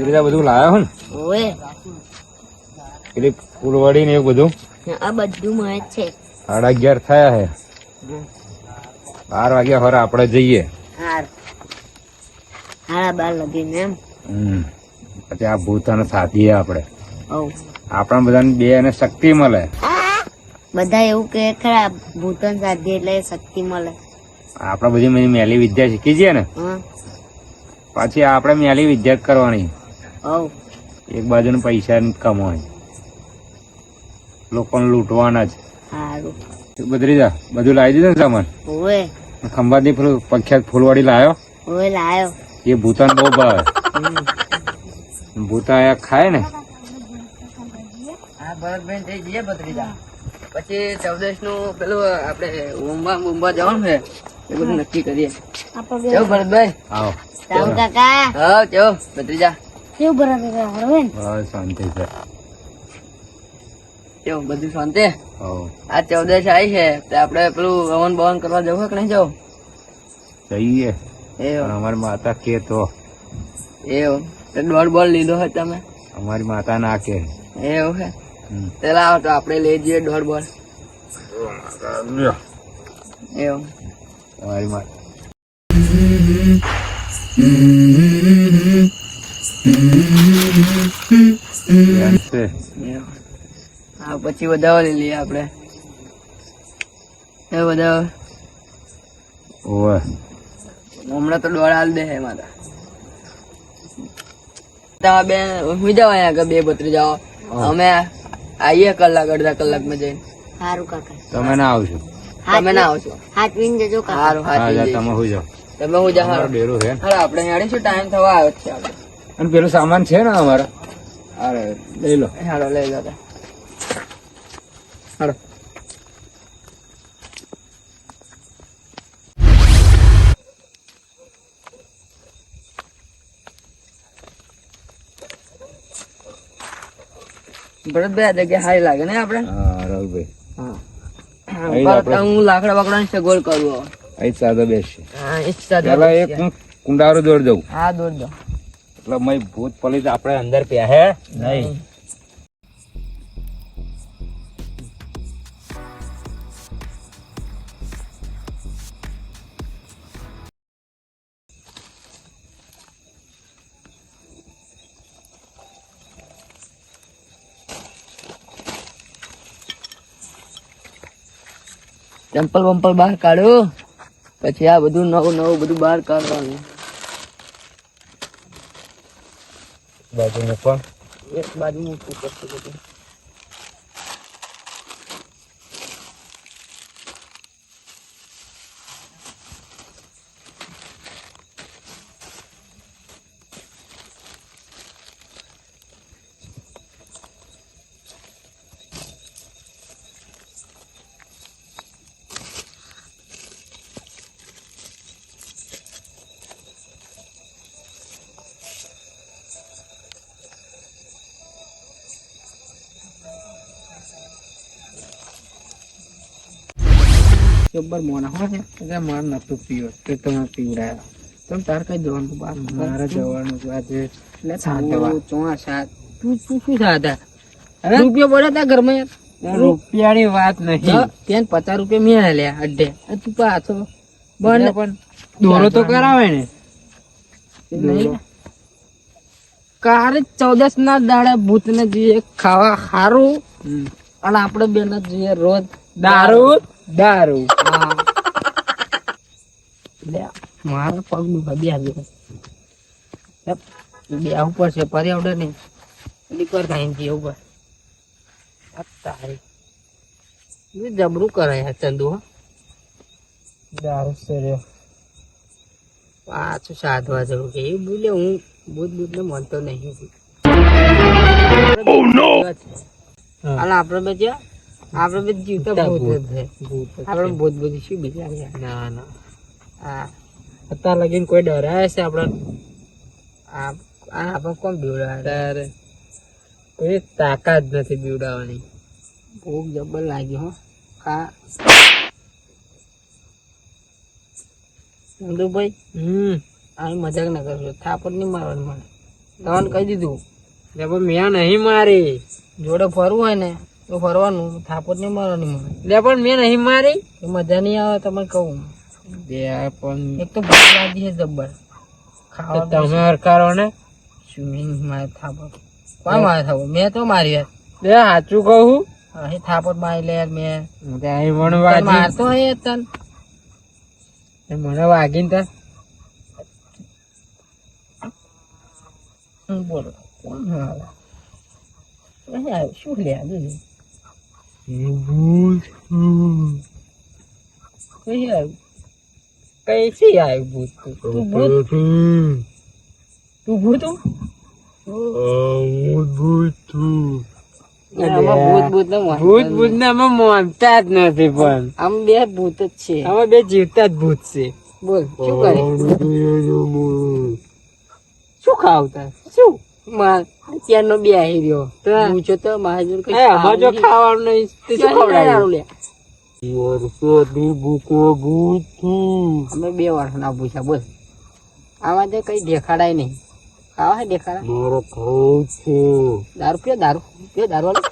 એ રીતે બધું લાવ્યો ને? ઓએ એટલે ફૂલવાડી ને એવું બધું? આ બધું મળે છે. સાડા અગિયાર થયા છે બાર વાગ્યા ખરા આપણે જઈએ. હાર. હારા બાર લગીને એમ. પછી આ ભૂતાને સાથીએ આપણે. આપણા બધાને બે અને શક્તિ મળે. બધા એવું કે ખરા ભૂતન સાધી એટલે શક્તિ મળે. આપણે બધી મેલી વિદ્યા શીખી છે ને? હા. પાછી આપણે મેલી વિદ્યા કરવાની. એક બાજુ પૈસા કમાવાની લોકોને લૂંટવાના જ સારું બદરી જા બધું લાવી દીધું ને સામાન? ઓએ ખંભાતની પેલું પ્રખ્યાત ફૂલવાડી લાવ્યો ઓએ લાયો. એ ભૂતાન બહુ ભાવે. ભૂતા આયા ખાય ને? ભરતભાઈ થઈ જઈએ ભત્રીજા પછી ચૌદશનું પેલું આપડે ઊંબા ઊંબા જવાનું છે. એ બધું નક્કી કરીએ. ભરતભાઈ. આવો. કાકા. હા ચો ભત્રીજા કેવું બરાબર હરવેન બસ શાંતિ છે કેવું બધું શાંતિ આવો આ ચૌદશ આવી છે તો આપણે પેલું હવન બવન કરવા જવું કે નહીં જવું જઈએ પણ એવું અમારી માતા કે તો એવું તો દોઢ બોલ લીધો હોય તમે અમારી માતા ના કે એવું છે હમ. પેલા આવો તો આપણે લઈ જઈએ દોઢ બોલ લ્યો. એવું અમારી માતા એમ છે. એવું હા પછી વધાવો લઈ લઈએ આપણે. એ વધાવો. ઓવે. હમણાં તો દોડ હાલ દે મારા. તમે બે જાવ અહીંયા આગળ બે બત્રી જાઓ. અમે આવીએ કલાક અડધા કલાકમાં જઈને. સારું કાકા. તમે ના આવશો. તમે ના આવશો. હાથ વીન જજો કાકા. સારું હા હા તમે હું જાઓ તમે હું જાઓ ડેરો છે. હા આપણે અહીંયા શું ટાઈમ થવા આવ્યો છે આપણે. અને પેલું સામાન છે ને અમારો? અરે લઈ લો. હાલો લઈ લો હાલો. ભરતભાઈ જગ્યા સારી લાગે ને આપણે? હા રાહુલભાઈ. હા. લાકડા બાકડા સગવડ કરું હવે. અહીં સાદા બેસશે. હા ઈચ્છા પેલા એક કુંડારો દોડ દઉં. હા દોડ દો. એટલે મય ભૂત પલિત આપણે અંદર પહેહે નહીં. ચંપલ વંપલ બહાર કાઢ્યું પછી આ બધું નવું નવું બધું બહાર કાઢવાનું. બાજુને પણ. એક બાજુ મૂકવું પડશે બધું? જબ્બર મોના. હોય છે એટલે મારે નતું પીવો. તે તમે પીવડાયા. તમે તાર કઈ જવાનું બાર? મારે જવાનું આજે એટલે સાત ચોણા સાત તું તું શું સાતા રૂપિયો પડ્યા તા ઘરમાં યાર? રૂપિયાની વાત નહીં. ત્યાં પચાસ રૂપિયા મેં હાલ્યા અડધે. તું પાછો બને પણ દોરો તો કરાવે ને. કારે ચૌદસ ના દાડે ભૂત ને જઈએ ખાવા સારું અને આપણે બે ના જઈએ રોજ દારૂ? દારૂ. લે, મારા પગ દુખા બે હાથ બે ઉપર છે પરી આવડે નહીં. લીકર ખાઈને જઈએ ઉપર. તારી. જબરું કરે યાર ચંદુ હા. દારૂ છે પાછું સાધવા જવું કે એ બોલે હું બુદ્ધ બુદ્ધ ને માનતો નહીં હાલ આપડે બે જ્યાં? આપણે બે જીવતા ભૂત જ છે. આપડે ભૂત બધી શું બીજા ના ના. હા અત્યાર લગીને કોઈ ડરાય છે આપણે? આ આ આપણે કોણ બીવડાવે? તારે. કોઈ તાકાત નથી બીવડાવવાની. ભૂખ જબર લાગી હો. ખા. ભાઈ હમ. આ મજાક ના કરશો. થાપડ નહીં મારવાનું મને. તમને કહી દીધું. એટલે પણ મેં નહીં મારી. જોડે ફરવું હોય ને તો ફરવાનું. થાપડ નહીં મારવાની મને. એટલે પણ મેં નહીં મારી. મજા નહીં આવે તમે કહું. એક તો ભૂખ લાગી છે જબ્બર ખાવા તમે હરકારો ને? સ્વિમિંગ મારે થાપટ કોણ મારે થાપટ મેં તો મારી યાર બે સાચું કહું અહીં થાપટ મારી લે યાર મેં. મને મારતો હે તન? મને વાગીને તન શું બોલો કોણ આવે શું લે આવ્યું? કઈથી આવ્યું ભૂત તું? ભૂત? તું ભૂત? હું? ભૂત ભૂત ભૂત ને અમે માનતા જ નથી પણ. આમ બે ભૂત જ છે. અમે બે જીવતા જ ભૂત છે. બોલ શું કરે? શું ખાવતા? શું? માર ત્યારનો બે આવી રહ્યો પૂછો તો મહાજન કઈ અમાર જો ખાવાનું નહીં શું ખવડાવ્યું? લે અમે બે વર્ષ ના બોલ. આમાં તો કઈ દેખાડાય નહીં. ખાવા હે દેખાડા? મારો ખાવું છે. દારૂ પીઓ દારૂ. પીઓ દારૂ વાળો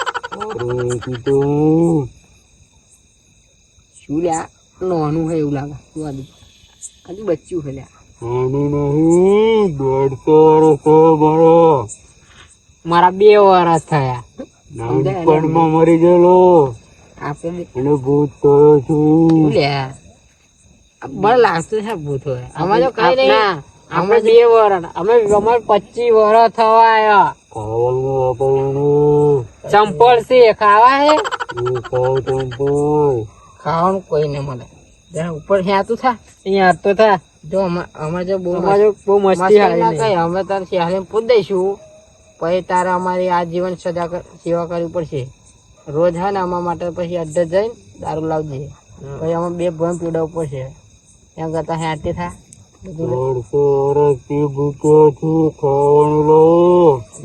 શું લ્યા? નાનું હે એવું લાગે. શું બચ્ચું છે લ્યા. આનું નહીં દોઢસો વર્ષ મારો. મારા બે વર્ષ થયા. નાનપણમાં મરી ગયેલો. ભૂત થયો છું. બળ લાગતું છે ભૂત હોય. આમાં તો કઈ નહીં. અમે બે વર્ષ અમે અમારે પચીસ વરસ થવા આવ્યા ખાવાનું ચંપલ છે ખાવા હે ખાવાનું કોઈ નહીં મળે. ત્યાં ઉપર હેતું થા. અહીંયા તો થા. જો અમે જો બહુ બહુ મસ્તી ના અમે તારે શહેર પૂછ દઈશું. પછી તારે અમારી આ જીવન સજા સેવા કરવી પડશે. રોજ હે ને અમારા માટે પછી અડધે જઈને દારૂ લાવજે. પછી અમે બે ભણ પીડાવવું પડશે. એમ કરતા હેતી થા.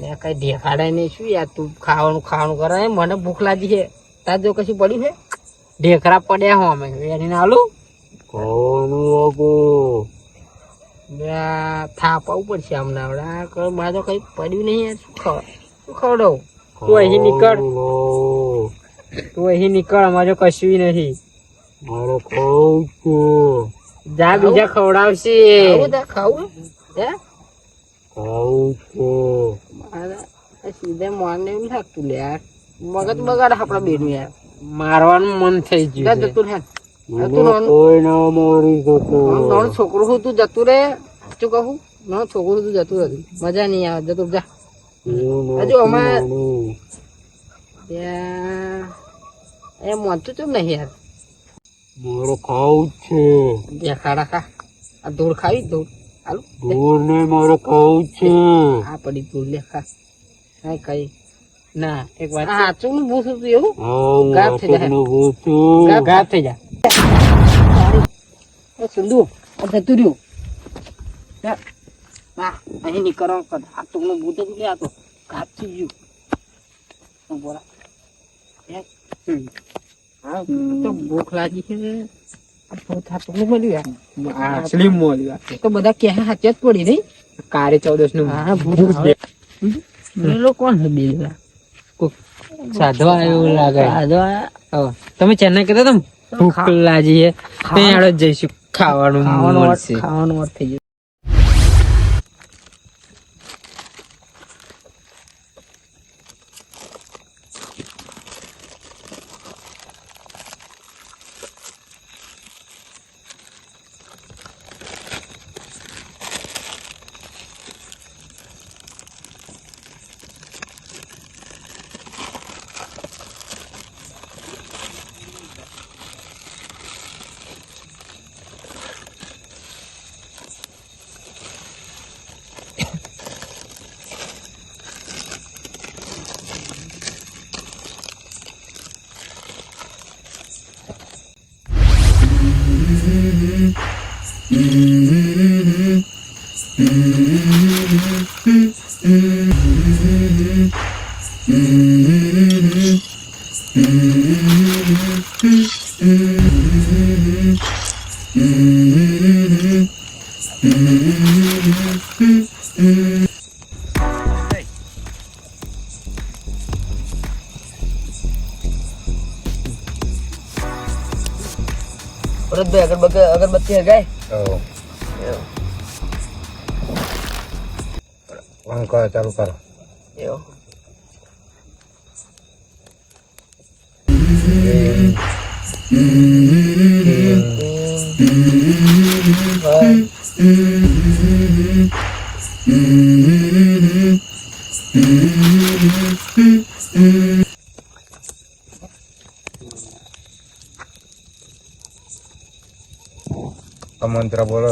છું કઈ દેખાડાય નહીં. શું યાર તું ખાવાનું ખાવાનું કરે? મને ભૂખ લાગી છે. તાર જો કશું પડ્યું છે? ઢેકરા પડ્યા હો અમે. એની આલું ખાવાનું આપો. થાપાવું પડશે અમને હમણાં આ કઈ મારે તો કઈ પડ્યું નહીં યાર. શું ખવડાવું? તું અહીં નીકળ. તું અહીં નીકળ અમારે કશું નથી. મારે ખાવું છે. જા બીજા ખવડાવશે. ખાવું હે? ખાવું છે. સીધે મોન એવું લાગતું લે યાર. મગજ બગાડ આપડા બેનું યાર. મારવાનું મન થઈ ગયું જતું રહે. મને કોઈ ના મારી શકે. છોકરું હતું તું જતું રે શું કહું? છોકરું હતું જતું હતું મજા નહીં આવે. જતું જા. હું હજુ અમારે- એ મોતું તું નહીં યાર. મારો ખાવું જ છે. બે ખાડા ખા. આ ધૂળ ખાવી ધૂળ. હાલો. ધૂળ ને મારો ખાવું છે. આ પડી ધૂળ લે ખા. કાંઈ કઈ. ના એક વાત. સાચું નું ભૂસું તું એવું? ગાત થઈ જાય. ભૂસું ગાત થઈ જાય. એ સુંદુ આ જતું રહ્યું. હા અહીં નીકળો આ તો ભૂખ લાગી છે મળ્યું યાર મોલ્યા તો બધા કે હાથે જ પડી નહીં કારે ચૌદશનું હા બેલો કોણ છે બેલા સાધવા એવું લાગે. સાધવા? તમે ચેન્નાઈ કહેતા તમે ભૂખ લાગી છે. ત્યાં જઈશું. ખાવાનું ખાવાનું ખાવાનું મત થઈ ગયું Perut deh, agar bagai, agar betul ya guys. Oh. Langkah jalur parah. આ મંત્ર બોલો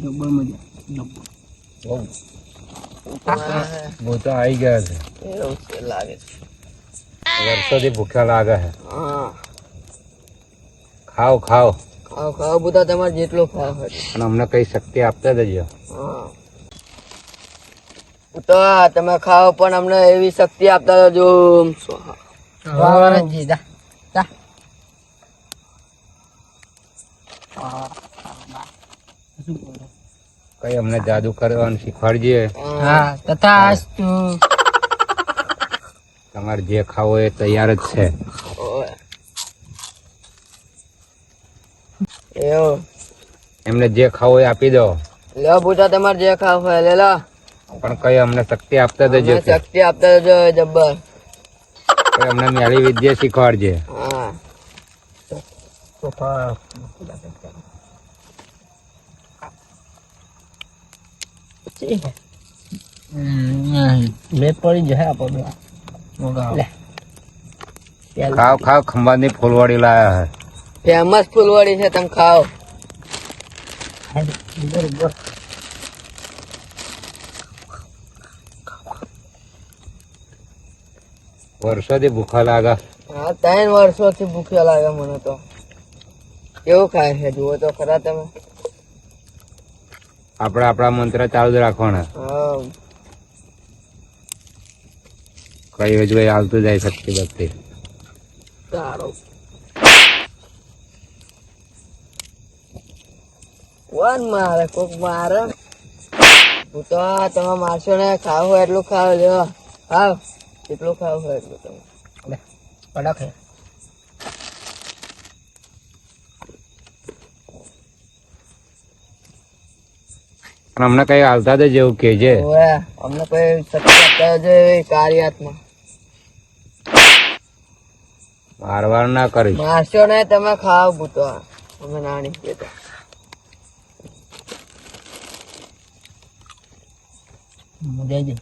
જબ્બર મજા જબ્બર ભૂતો આવી ગયા છે એવું છે લાગે છે વર્ષોથી ભૂખ્યા લાગે છે. હા ખાઓ. ખાઓ ખાવ ખાવ બધા તમારે જેટલો ખાવ અને અમને કઈ શક્તિ આપતા જજો. હા. તો તમે ખાઓ પણ અમને એવી શક્તિ આપતા જો. જી. કઈ અમને જાદુ કરવાનું શીખવાડજે. હા તથા તમારે જે ખાવો એ તૈયાર જ છે. એવું. એમને જે ખાવો એ આપી દો. લો પૂછા તમારે જે ખાવ હોય લે લો. પણ કઈ અમને શક્તિ આપતા દેજો શક્તિ આપતા જો જબ્બર. કઈ અમને મેળી વિદ્યા શીખવાડજે. હા. બે પડી જાય આપણે ખાવ ખાવ ખંભાતની ફૂલવાડી લાયા હે. ફેમસ ફૂલવાડી છે તમે ખાઓ. વર્ષોથી ભૂખા લાગા. હા ત્રણ વર્ષોથી ભૂખ્યા લાગે મને તો. કેવું ખાય છે જુઓ તો ખરા તમે. આપણે આપણા મંત્ર ચાલુ જ રાખવાના. કઈ હજુ આવતું જાય શક્તિ ભક્તિ. સારું કોણ મારે? કોક મારે? હું તો તમે મારશો ને ખાવ એટલું ખાવ લ્યો. હા જેટલું ખાવ હોય એટલું તમે. કડક પણ અમને કઈ આવતા જ જેવું કેજે છે. અમને કઈ એવી કાર્યાત્મા. મારવાર ના કરી. મારશો ને તમે ખાવ ભૂતો. અમે નાની કેતા મજાઈ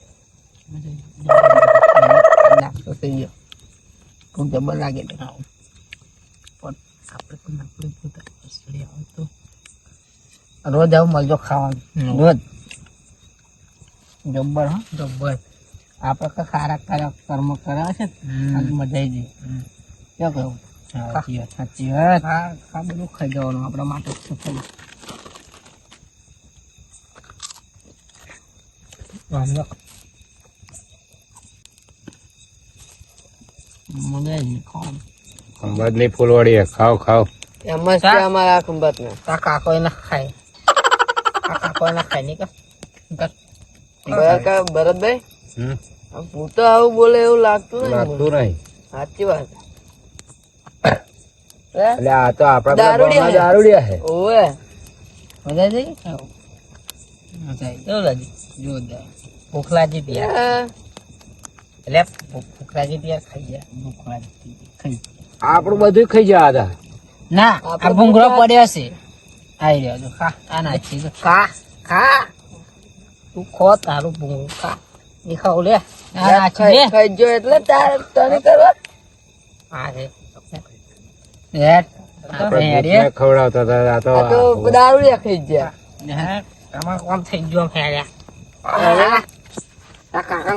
નાસ્તો થઈ ગયો. ખૂબ જબર લાગે તો ખાવું. પણ આપણે પણ આપણે પોતા. આવે તો રોજ આવું મળજો ખાવાનું. રોજ. જબ્બર હા. જબ્બર. આપણે કઈ ખારા ખારા કર્મ કર્યા છે મજા આવી શું સાચી વાત. સાચી વાત. આ બધું ખાઈ જવાનું આપણા માટે. મજા આવી ખાવાનું. ખંભાતની ફૂલવાડી ખાવ ખાવ એમ જ છે અમારા ખંભાત ને કાકો ના ખાય. આ કાકો ના ખાય નહીં કા ભરતભાઈ હમ? આ ભૂતો આવું બોલે એવું લાગતું નહીં. લાગતું નહીં. સાચી વાત. હે? એટલે આ તો આપણા દારૂડિયા દારૂડિયા છે ઓવે. મજા આવી મજા આવી. જોરદાર. ભૂખ લાગી હતી એટલે ભૂખ લાગી હતી ખાઈ ગયા. ભૂખ લાગી ખાઈ આપણું બધું ખાઈ જવા હતા. ના આ ભૂંગળો પડ્યો છે. આઈ રહ્યો છો ખા આ નાખી દો ખા ખા તું ખો તારું ભૂંગળું ખા એ ખાવ લે આ નાખી દે ખાઈ જો એટલે તાર તને કરવા હા રે ખવડાવતા હતા આ તો દારૂ ખાઈ ગયા. તમારે કોણ થઈ ગયો ફેર્યા?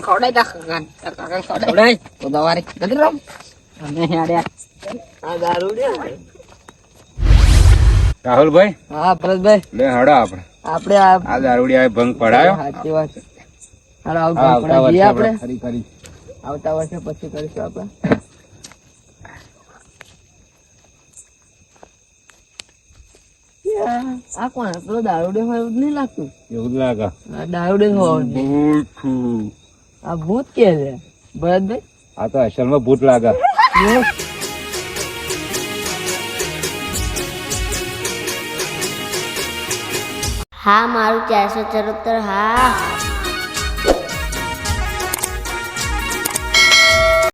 ખવડાય તારા કાકાને. તારા કાકાને ખવડાય. તો દવારે ગધી રમ. અને હેડ્યા. આ દારૂ લે. રાહુલભાઈ? હા ભરતભાઈ. લે હડો આપણે. આપણે આ આ દારૂડિયા ભંગ પડાયો? સાચી વાત. હાલો આપણે આવતા વર્ષે પછી કરીશું આપણે. આ કોણ? પેલો દારૂડે હોય એવું નહીં લાગતું? એવું જ લાગે. દારૂડે જ આ ભૂત કે છે? ભરતભાઈ? આ તો અસલમાં ભૂત લાગે. હા મારું ચારસો ચરોતર હા.